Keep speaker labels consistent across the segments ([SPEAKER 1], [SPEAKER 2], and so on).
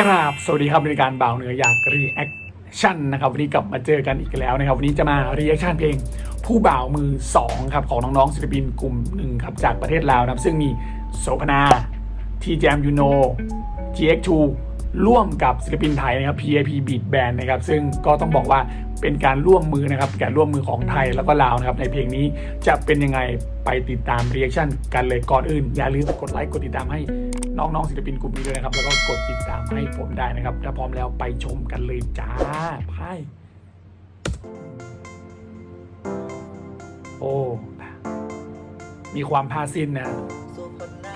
[SPEAKER 1] กราบสวัสดีครับในการบ่าวเหนืออยากรีแอคชั่นนะครับวันนี้กลับมาเจอกันอีกแล้วนะครับวันนี้จะมารีแอคชั่นเพลงผู้บ่าวมือสองครับของน้องๆศิลปินกลุ่มหนึ่งครับจากประเทศลาวนะครับซึ่งมีโสพนาทีแจมยูโน GX2 ร่วมกับศิลปินไทยนะครับ PAP Beat Band นะครับซึ่งก็ต้องบอกว่าเป็นการร่วมมือนะครับการร่วมมือของไทยแล้วก็ลาวนะครับในเพลงนี้จะเป็นยังไงไปติดตามรีแอคชั่นกันเลยก่อนอื่น อย่าลืมกดไลค์กดติดตามให้น้องๆศิลปินกลุ่มนี้ด้วยนะครับ แล้วก็กดติดตามให้ผมได้นะครับถ้าพร้อมแล้วไปชมกันเลยจ้าไพายโอ้มีความพาซินนะ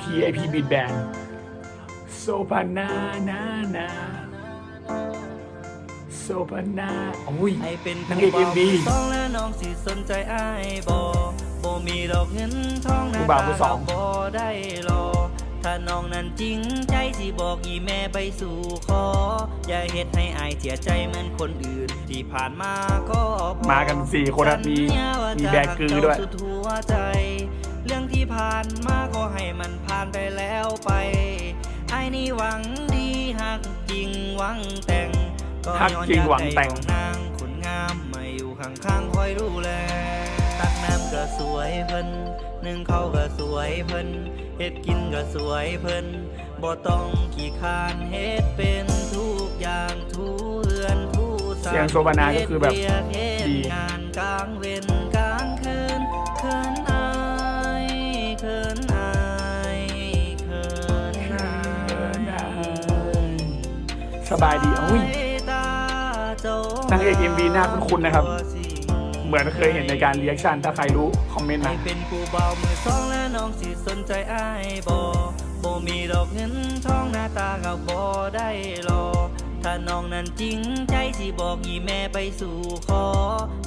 [SPEAKER 1] PAP Beat Band โซพานานานาโซพานาอุ้ย
[SPEAKER 2] ให้เป็น
[SPEAKER 1] นางเอก MV
[SPEAKER 2] สองและน้องสิสนใจอ้ายบ่บ่มีดอกเงินทองหน้า
[SPEAKER 1] ผู้บ่าวมือสอง
[SPEAKER 2] บ่ได้รอถ้าน้องนั้นจริงใจสิบอกอีแม่ไปสู่ขอ อย่าเฮ็ดให้อายเสียใจเหมือนคนอื่น ที่ผ่านมาก็พอ
[SPEAKER 1] มากันสี่คนอะมี
[SPEAKER 2] สัญญาว่า
[SPEAKER 1] มี
[SPEAKER 2] จะ
[SPEAKER 1] แบกกือด้วย
[SPEAKER 2] เจ้าสุดหัวใจเรื่องที่ผ่านมาก็ให้มันผ่านไปแล้วไปไอ้ายนี่ หวังดีหักจริงหวังแต่งก็
[SPEAKER 1] หักจริงหวังแต่ง
[SPEAKER 2] ย้อนอยากได้ของนางคนงามมาอยู่ข้างๆคอยดูแลตักน้ำก็สวยเพิ่นนึ่งข้าวก็สวยเพิ่นเฮ็ดกินก็สวยเพิ่นบ่ต้องขี้คร้านเฮ็ดเป็นทุกอย่างทุเรือนทุสา
[SPEAKER 1] เสียงโซบานาก็คือแบบ
[SPEAKER 2] เฮ็ดเวียกเฮ็ด
[SPEAKER 1] ดี
[SPEAKER 2] งานกลางเว้น
[SPEAKER 1] สบายดีอุ้ยนางเอก MV หน้าคุ้นๆนะครับ เหมือนเคยเห็นในการรีแอคชั่นถ้าใครรู้ คอมเมนต์
[SPEAKER 2] ให้
[SPEAKER 1] มา
[SPEAKER 2] เป็นผู้เบามือสองและน้องสิสนใจอ้ายบ่บ่มีดอกเงินทองหน้าตาก็บ่ได้รอถ้าน้องนั้นจริงใจสิบอกอีแม่ไปสู่ขอ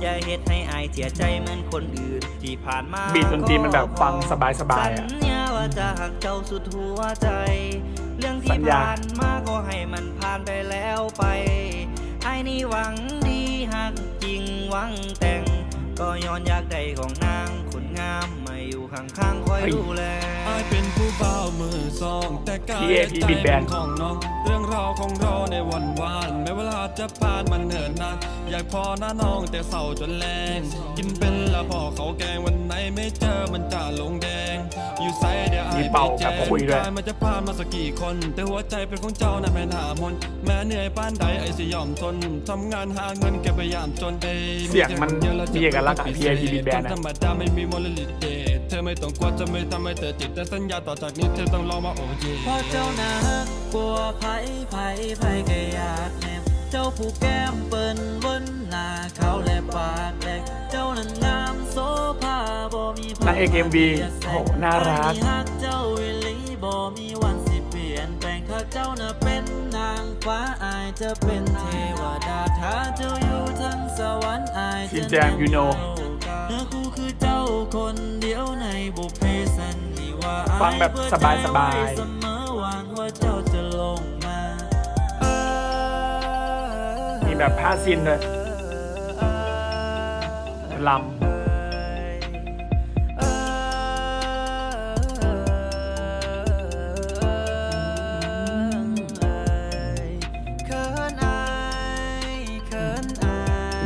[SPEAKER 2] อย่าเฮ็ดให้อายเสียใจเหมือนคนอื่น ที่ผ่านมา
[SPEAKER 1] บีทดนตรีมันแบบฟังสบายๆ
[SPEAKER 2] สั
[SPEAKER 1] อะ
[SPEAKER 2] ญญาว่าจะหักเจ้าสุดหัวใจเรื่อง
[SPEAKER 1] สั
[SPEAKER 2] ที่
[SPEAKER 1] ญญา
[SPEAKER 2] ผ่านมาก็ให้มันผ่านไปแล้วไปไอ้นี่หวังดีหักจริงหวังแต่ง ก็ย้อนอยากได้ของนางคนงามมาอยู่ข้างๆคอยดูแล
[SPEAKER 3] อายเป็นผู้เบามือสอง แต่กาย
[SPEAKER 1] พี่เอ
[SPEAKER 3] และ
[SPEAKER 1] พี่
[SPEAKER 3] ใจ
[SPEAKER 1] บิ๊กแบน
[SPEAKER 3] เป็นของน้อง เรื่องราวของเราในวันวานแม้เวลาจะผ่านมันเนิ่นนานอยากพอหน้าน้องแต่เศร้าจนแรงกินเป็นละพอเขาแกงวันไหน เดียวอา
[SPEAKER 1] มี
[SPEAKER 3] ย
[SPEAKER 1] เป่า
[SPEAKER 3] ไปแจ้
[SPEAKER 1] กับ
[SPEAKER 3] ง
[SPEAKER 1] คุยด้วย
[SPEAKER 3] กายมันจะผ่านมาสักกี่คน แต่หัวใจเป็นของเจ้าน่ะแม่นหามนแม้เหนื่อยป้านใดไอ้สิยอมทนทำงานหาเงินเก็บไปยามจนเอย
[SPEAKER 1] เสียงมันมีเอกลักษณ์อะ PAP Beat Band อะ
[SPEAKER 3] ธรรมดาไม่มีมลลิเดเธอไม่ต้องกลัวจะไม่ทำให้เธอติดแต่สัญญาต่อจากนี้เธอต้องลองมาโอเย
[SPEAKER 2] เพราะเจ้านาฮักกลัวไผไผไผก็อยากแนบเจ้าผู้แก้มเปิ้นบนหน้าเขาและปากแดงเจ้านั้นงา
[SPEAKER 1] นางเอก MV โอ้โหน่ารัก
[SPEAKER 2] ไอ้ฮักเจ้าวิลีบ่มีวันสิเปลี่ยนแปลงถ้าเจ้าน่ะเป็นนางฟ้าอายจะเป็นเทวดาถ้าเจ้าอยู่ทั้งสวรรค์อาย
[SPEAKER 1] ที
[SPEAKER 2] จะ
[SPEAKER 1] แจม you know
[SPEAKER 2] เนื้อคู่คือเจ้าคนเดียวในบุพเพสันนิวาส
[SPEAKER 1] ฟังแบบสบายๆ
[SPEAKER 2] เสมอหวังว่าเจ้าจะลงมา
[SPEAKER 1] มีแบบพาซินด้วยลำ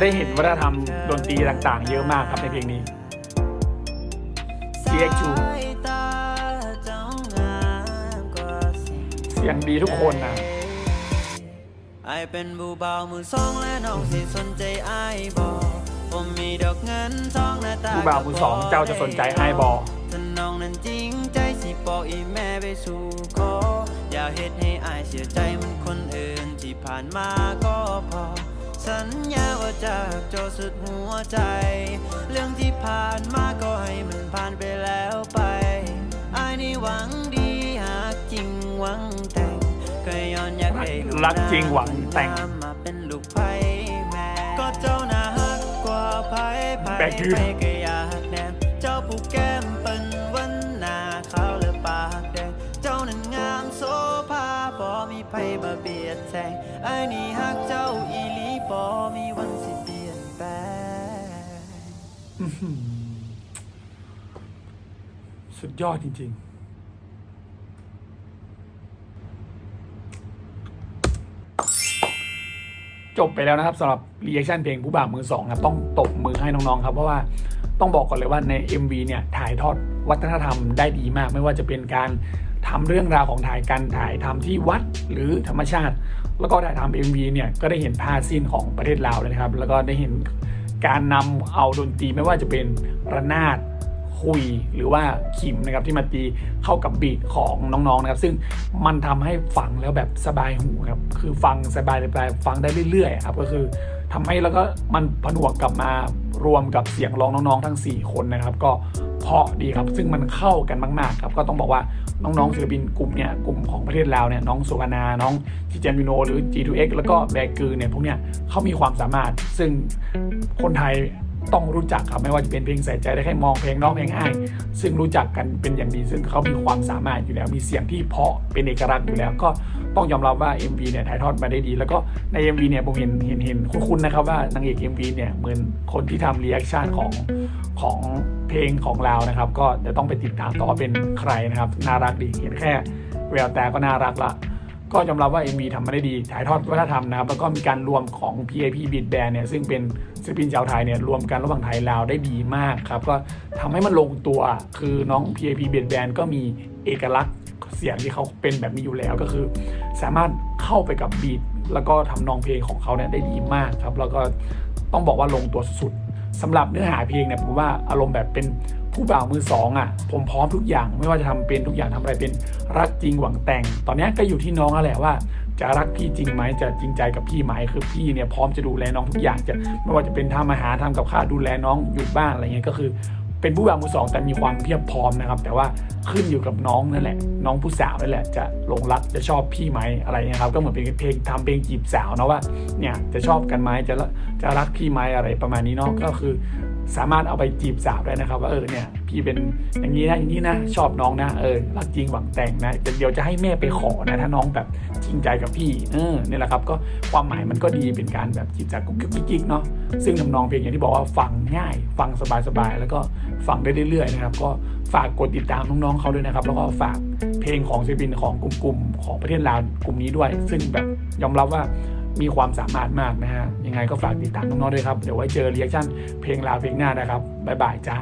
[SPEAKER 1] ได้เห็นวัฒนธรรมดนตรีต่างๆ เยอะมากครับในเพลงนี้ CX2 เสียงดีทุกคนนะ
[SPEAKER 2] ไอายเป็นบูเบามือสองและน้องสิสนใจไอายบอกผมมีดอกเงินทองหน้าตา
[SPEAKER 1] ผู้บ่าวมือสองเจ้าจะสนใจไอ้ายบอ
[SPEAKER 2] ถ้าน้องนั้นจริงใจสิบอกอีแม่ไปสู่ขออย่าเฮ็ดให้อายเสียใจเหมันคนอื่นที่ผ่านมาก็พอ สัญญาว่าจะรักเจ้าสุดหัวใจ เรื่องที่ผ่านมาก็ให้มันผ่านไปแล้วไปไอ้ายนี่หวังดีหากจริงหวังแต่งก็ย้อนอยากให้ลูก
[SPEAKER 1] รักจริงหวังแต่ง
[SPEAKER 2] น้ำมาเป็นลูกไผ่แม่ก็เจ้าน่าฮักกว่าไผ่ไผ่
[SPEAKER 1] แบกคือ
[SPEAKER 2] ไผ่ก็อยากแนมเจ้าผู้แก้มเป็นวันหน้าขาวและปากแดงเจ้านั้นงามโซภาบ่มีไผมาเบียดแซงไอ้นี่ฮักเจ้าอี
[SPEAKER 1] สุดยอดจริง ๆ จบไปแล้วนะครับสำหรับรีแอคชั่นเพลงผู้บ่าวมือสองครับต้องตบมือให้น้อง ๆ ครับ เพราะว่าต้องบอกก่อนเลยว่าใน MV เนี่ยถ่ายทอดวัฒนธรรมได้ดีมาก ไม่ว่าจะเป็นการทำเรื่องราวของถ่ายการถ่ายทำที่วัดหรือธรรมชาติ แล้วก็ถ่ายทำ MV เนี่ยก็ได้เห็นผ้าสิ้นของประเทศลาวเลยนะครับ แล้วก็ได้เห็น การนำเอาดนตรีไม่ว่าจะเป็นระนาดคุยหรือว่าขิมนะครับที่มาตีเข้ากับบีทของน้องๆนะครับซึ่งมันทำให้ฟังแล้วแบบสบายหูครับคือฟังสบายสบายฟังได้เรื่อยๆครับก็คือ ทำให้แล้วก็มันผนวกกลับมารวมกับเสียงร้องน้องๆ ทั้ง 4 คนนะครับ ก็เพาะดีครับ ซึ่งมันเข้ากันมากๆครับ ก็ต้องบอกว่าน้องๆศิลปินกลุ่มเนี่ยกลุ่มของประเทศลาวเนี่ยน้องโซกานาน้องจีเจมิโนหรือ G2X แล้วก็แบกือเนี่ยพวกเนี้ยเขามีความสามารถซึ่งคนไทย ต้องรู้จักครับไม่ว่าจะเป็นเพลงใส่ใจได้แค่มองเพลงน้องเพลงอ้ายซึ่งรู้จักกันเป็นอย่างดีซึ่งเขามีความสามารถอยู่แล้ว มีเสียงที่เพาะเป็นเอกลักษณ์อยู่แล้ว ก็ต้องยอมรับว่า MV เนี่ยถ่ายทอดมาได้ดี แล้วก็ใน MV เนี่ยผมเห็นเห็นเห็นคุ้นๆนะครับว่านางเอก MV เนี่ยเหมือนคนที่ทำรีแอคชั่นของของเพลงของเรานะครับ ก็เดี๋ยวต้องไปติดตามต่อว่าเป็นใครนะครับน่ารักดีเห็นแค่แววตาก็น่ารักละ ก็ยอมรับว่า MV ทำมาได้ดีถ่ายทอดวัฒนธรรมนะครับแล้วก็มีการรวมของ PAP Beat Band เนี่ยซึ่งเป็นศิลปินชาวไทยเนี่ยรวมกันระหว่างไทยลาวได้ดีมากครับก็ทำให้มันลงตัวคือน้อง PAP Beat Band ก็มีเอกลักษณ์เสียงที่เขาเป็นแบบนี้อยู่แล้วก็คือ สามารถเข้าไปกับบีทแล้วก็ทำนองเพลงของเขาเนี่ยได้ดีมากครับ แล้วก็ต้องบอกว่าลงตัวสุดๆสำหรับเนื้อหาเพลงเนี่ยผมว่าอารมณ์แบบเป็น ผู้บ่าวมือสองอะ ผมพร้อมทุกอย่าง ไม่ว่าจะทำเป็นทุกอย่างทำอะไรเป็นรักจริงหวังแต่ง ตอนนี้ก็อยู่ที่น้องแล้วแหละว่า จะรักพี่จริงไหมจะจริงใจกับพี่ไหมคือพี่เนี่ยพร้อมจะดูแลน้องทุกอย่างจะไม่ว่าจะเป็นทำอาหารทำกับข้าวดูแลน้องอยู่บ้านอะไรเงี้ยก็คือเป็นผู้บ่าวมือสองแต่มีความเพียบพร้อมนะครับ แต่ว่าขึ้นอยู่กับน้องนั่นแหละ น้องผู้สาวนั่นแหละ จะหลงรักจะชอบพี่ไหมอะไรเงี้ยครับ ก็เหมือนเป็นเพลงทำเพลงจีบสาวนะว่าเนี่ยจะชอบกันไหมจะจะรักพี่ไหมอะไรประมาณนี้เนาะก็คือ สามารถเอาไปจีบสาวได้นะครับว่าเออเนี่ยพี่เป็นอย่างนี้นะอย่างนี้นะชอบน้องนะเออรักจริงหวังแต่งนะเดี๋ยวจะให้แม่ไปขอนะถ้าน้องแบบจริงใจกับพี่เออเนี่ยแหละครับก็ความหมายมันก็ดีเป็นการแบบจีบจากกุ๊กกิ๊กกิ๊กเนาะซึ่งทำนองเพลงอย่างที่บอกว่าฟังง่าย ฟังสบายๆแล้วก็ฟังได้เรื่อยๆนะครับก็ฝากกดติดตามน้องๆเขาด้วยนะครับ แล้วก็ฝากเพลงของศิลปินของกลุ่มๆของประเทศลาวกลุ่มนี้ด้วย ซึ่งแบบยอมรับว่า มีความสามารถมากนะฮะยังไงก็ฝากติดตามน้องๆด้วยครับ เดี๋ยวไว้เจอเรีแอคชั่นเพลงลาเพลงหน้านะครับบ๊ายบายจ้า